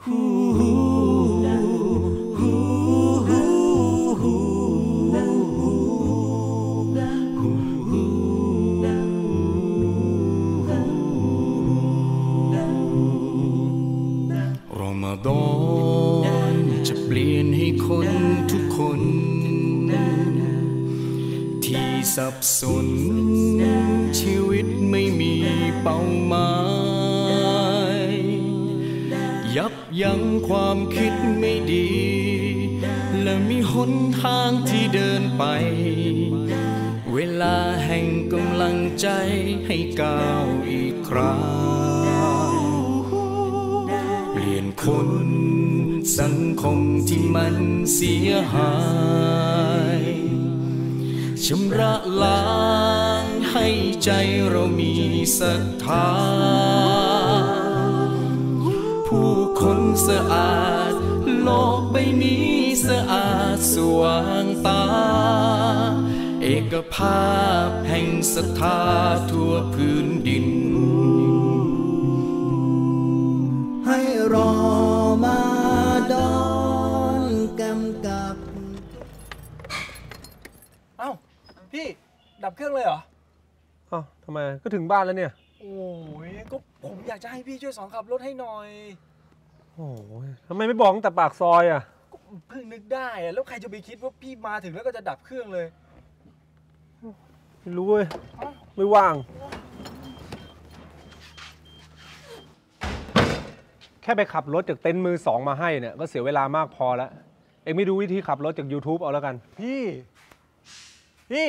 สับสนชีวิตไม่มีเป้าหมาย ความคิดไม่ดี และมีหนทางที่เดินไป เวลาแห่งกำลังใจให้ก้าวอีกครั้งเปลี่ยนคนสังคมที่มันเสียหายชำระล้างให้ใจเรามีศรัทธา คนสะอาด โลกใบนี้สะอาดสว่างตา เอกภาพแห่งศรัทธาทั่วพื้นดิน ให้รอมาดอนกำกับ เอ้า พี่ดับเครื่องเลยเหรอ อ้าวทำไมก็ถึงบ้านแล้วเนี่ย โอ้ยก็ผมอยากจะให้พี่ช่วยสอนขับรถให้หน่อย โอ้ยทำไมไม่บอกตั้งแต่ปากซอยอะก็เพิ่งนึกได้อะแล้วใครจะไปคิดว่าพี่มาถึงแล้วก็จะดับเครื่องเลย ไม่รู้เว้ย ไม่ว่าง แค่ไปขับรถจากเต็นท์มือสองมาให้เนี่ย ก็เสียเวลามากพอแล้ว เองไม่ดูวิธีขับรถจาก YouTube เอาแล้วกัน พี่ พี่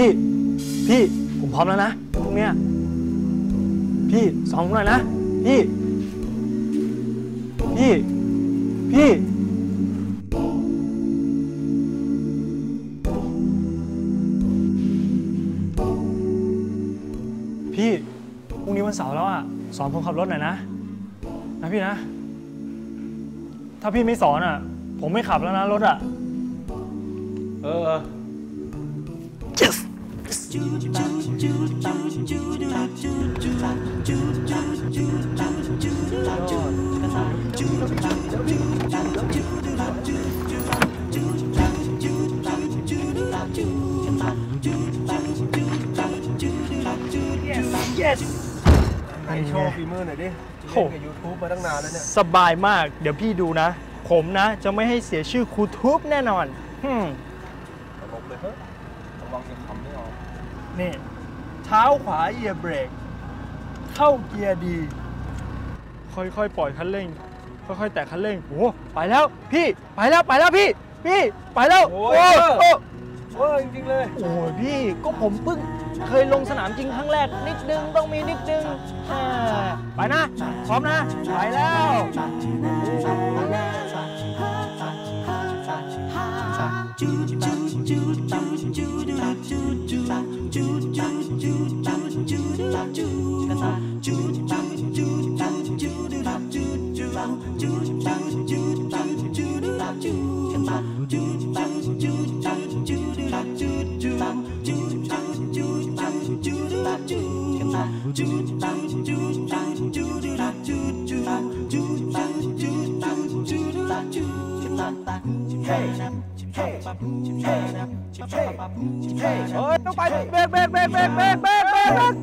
พี่ พี่ผมพร้อมแล้วนะพรุ่งเนี้ยพี่สอนหน่อยนะ พี่ พี่ พี่พี่พรุ่งนี้วันเสาร์แล้วอะสอนผมขับรถหน่อยนะ นะพี่นะ ถ้าพี่ไม่สอนอะ ผมไม่ขับแล้วนะรถอะ เออ เออไหนโชว์ฝีมือหน่อยดิโอ้เล่นกับ YouTube มาตั้งนานแล้วเนี่ย สบายมาก เดี๋ยวพี่ดูนะ ผมนะ จะไม่ให้เสียชื่อครูทูบแน่นอนฮึมตลกเลยเฮ้ ยระวังจะขำไม่ออกนี่เท้าขวาเหยียบเบรก เข้าเกียร์ดี ค่อยๆ ปล่อยคันเร่ง ค่อยๆ แตะคันเร่งโอ้ไปแล้วพี่ไปแล้วไปแล้วพี่ พี่ไปแล้วโอ้โอ้ยโอ้เว้ยจริงๆเลยโอ้ยพี่ก็ผมเพิ่งเคยลงสนามจริงครั้งแรก นิดนึงต้องมีนิดนึงแหม่ไปนะพร้อมนะ ไปแล้ว do do do do do do เฮ้ยต้องไปเบรกเบรกเบรกเบรกเบรกเบรกเบรก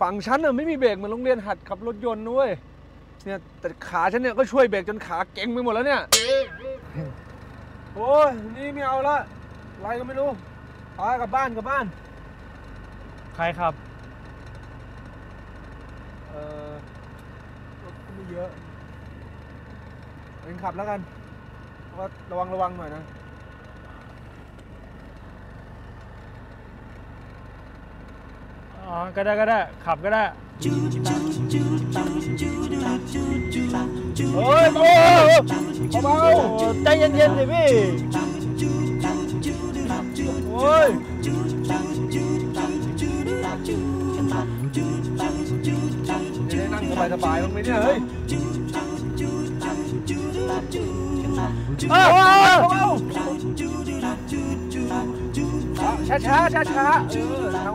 ฝั่งฉันน่ะไม่มีเบรกเหมือนโรงเรียนหัดขับรถยนต์นุ้ยเนี่ยแต่ขาฉันเนี่ยก็ช่วยเบรกจนขาเก่งไปหมดแล้วเนี่ยโอ้ยนี่ไม่เอาละอะไรก็ไม่รู้ไปกลับบ้านกลับบ้าน ใครครับ เออรถไม่เยอะเองขับแล้วกันว่าระวังระวังหน่อยนะ อ๋อ ก็ได้ก็ได้ ขับก็ได้โอ้ยโอ้เบาใจเย็นๆสิพี่ โอ้ยจะได้นั่งสบายๆบ้างไหมเนี่ยเฮ้ยอ้าวช้าช้าช้าช้าๆเออทาง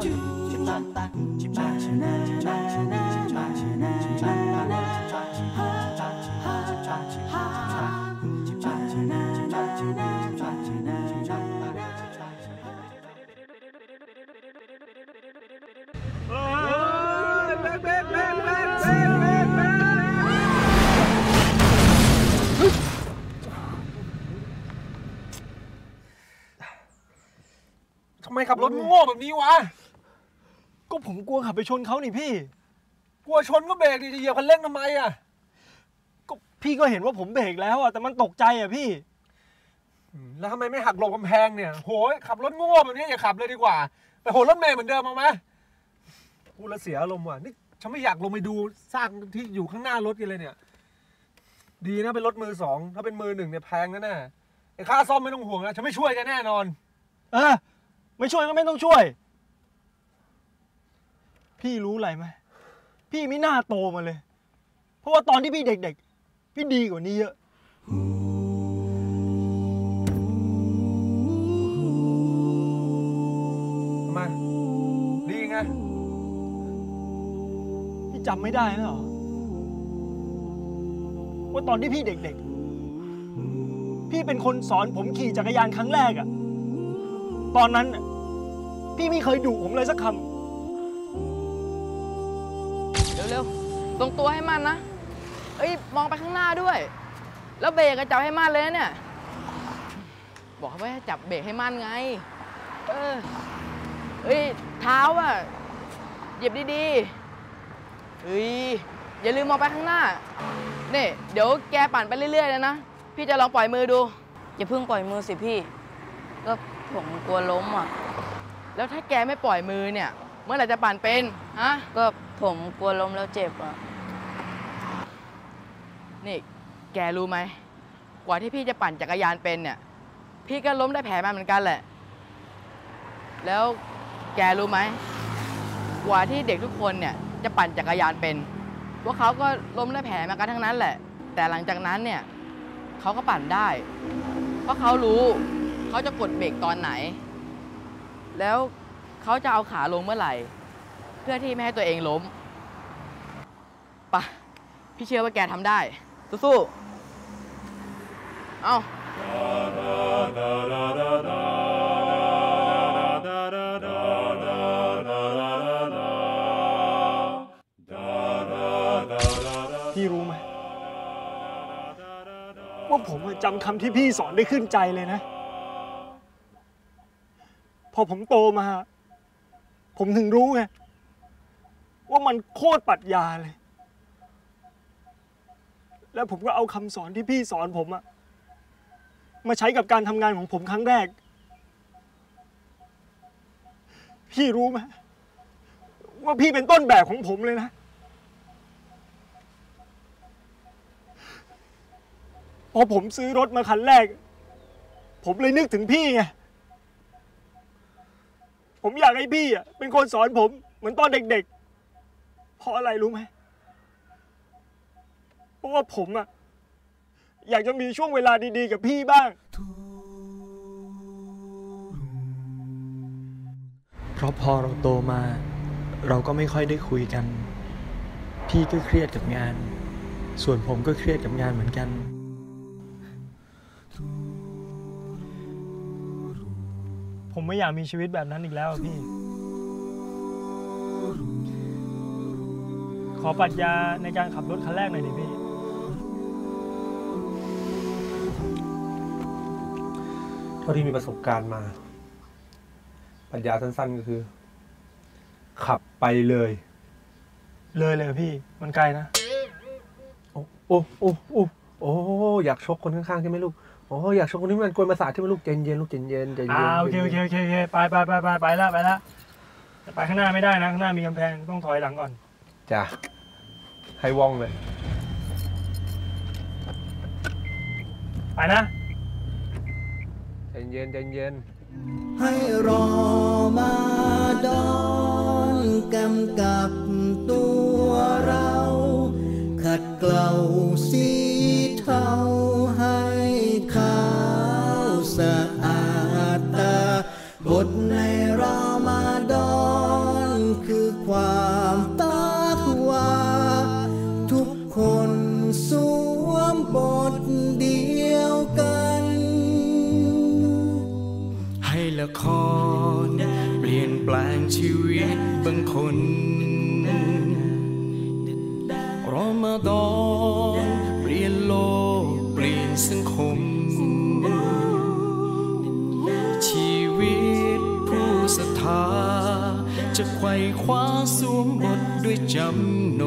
ทำไมขับรถโง่แบบนี้วะ ก็ผมกลัวขับไปชนเขานี่พี่ กลัวชนก็เบรกดิจะเหยียบคันเร่งทำไมอะ ก็พี่ก็เห็นว่าผมเบรกแล้วอะแต่มันตกใจอะพี่ แล้วทำไมไม่หักหลบกำแพงเนี่ยโหยขับรถโง่แบบนี้อย่าขับเลยดีกว่า ไปโหนรถเมย์เหมือนเดิมเอาไหมพูดแล้วเสียอารมณ์ว่ะนี่ฉันไม่อยากลงไปดูซากที่อยู่ข้างหน้ารถกันเลยเนี่ย ดีนะเป็นรถมือสองถ้าเป็นมือหนึ่งเนี่ยแพงแน่ๆไอ้ค่าซ่อมไม่ต้องห่วงนะฉันไม่ช่วยแกันแน่นอน เออไม่ช่วยก็ไม่ต้องช่วย พี่รู้อะไรไหมพี่ไม่น่าโตมาเลย เพราะว่าตอนที่พี่เด็กๆ พี่ดีกว่านี้เยอะทำไมดีไง พี่จำไม่ได้แล้วเหรอ ว่าตอนที่พี่เด็กๆ พี่เป็นคนสอนผมขี่จักรยานครั้งแรกอะตอนนั้นน่ะพี่ไม่เคยดุผมเลยสักค เร็วๆ ตรงตัวให้มันนะ เอ้ย มองไปข้างหน้าด้วย แล้วเบรกก็จับให้มันเลยนะเนี่ย บอกไว้ให้จับเบรกให้มันไง เออ เอ้ย เท้าอะเหยียบดีๆ เฮ้ย อย่าลืมมองไปข้างหน้า นี่ เดี๋ยวแกปั่นไปเรื่อยๆเลยนะ พี่จะลองปล่อยมือดู อย่าเพิ่งปล่อยมือสิพี่ ก็ผมกลัวล้มอะ แล้วถ้าแกไม่ปล่อยมือเนี่ย เมื่อไหร่จะปั่นเป็น ฮะ ก็ ผมกลัวล้มแล้วเจ็บอะ นี่แกรู้ไหม กว่าที่พี่จะปั่นจักรยานเป็นเนี่ย พี่ก็ล้มได้แผลมาเหมือนกันแหละ แล้วแกรู้ไหม กว่าที่เด็กทุกคนเนี่ยจะปั่นจักรยานเป็น พวกเขาก็ล้มได้แผลมากันทั้งนั้นแหละ แต่หลังจากนั้นเนี่ยเขาก็ปั่นได้ เพราะเขารู้เขาจะกดเบรกตอนไหน แล้วเขาจะเอาขาลงเมื่อไหร่ เพื่อที่ไม่ให้ตัวเองล้มปะพี่เชื่อว่าแกทำได้ สู้ๆ เอาพี่รู้ไหมว่าผมจำคำที่พี่สอนได้ขึ้นใจเลยนะ พอผมโตมา ผมถึงรู้ไง ว่ามันโคตรปรัชญาเลย แล้วผมก็เอาคำสอนที่พี่สอนผมอะมาใช้กับการทำงานของผมครั้งแรก พี่รู้ไหมว่าพี่เป็นต้นแบบของผมเลยนะ พอผมซื้อรถมาคันแรก ผมเลยนึกถึงพี่ไง ผมอยากให้พี่อะเป็นคนสอนผมเหมือนตอนเด็กๆ เพราะอะไรรู้ไหมเพราะว่าผมอะอยากจะมีช่วงเวลาดีๆ กับพี่บ้าง เพราะพอเราโตมา เราก็ไม่ค่อยได้คุยกัน พี่ก็เครียดกับงาน ส่วนผมก็เครียดกับงานเหมือนกัน ผมไม่อยากมีชีวิตแบบนั้นอีกแล้วอะพี่ ขอปรัชญาในการขับรถคันแรกหน่อยดิพี่ เท่าที่มีประสบการณ์มาปัญญาสั้นๆก็คือ ขับไปเลย เลยเลยพี่ มันไกลนะ โอ้โอ้โอ้โอ้โอ้อยากชกคนข้างๆใช่ไหมลูกโอ้อยากชกคนที่มันกวนประสาทใช่ไหมลูกเย็นเย็นๆลูกเย็นเย็นๆใจเย็นอ่าโอเคโอเคโอเคโอเคไปไปไปไปไปแล้วไปแล้วแต่ไปข้างหน้าไม่ได้นะข้างหน้ามีกำแพงต้องถอยหลังก่อน จ้ะให้ว่องเลย ไปนะใจเย็นใจเย็นให้รอมาดอนกำกับตัวเรา ขัดเกลาสี คร เปลี่ยนแปลงชีวิตบางคนรอมาดอนเปลี่ยนโลก เปลี่ยนสังคม ชีวิตผู้ศรัทธาจะไขว่คว้าสวมบทด้วยจำ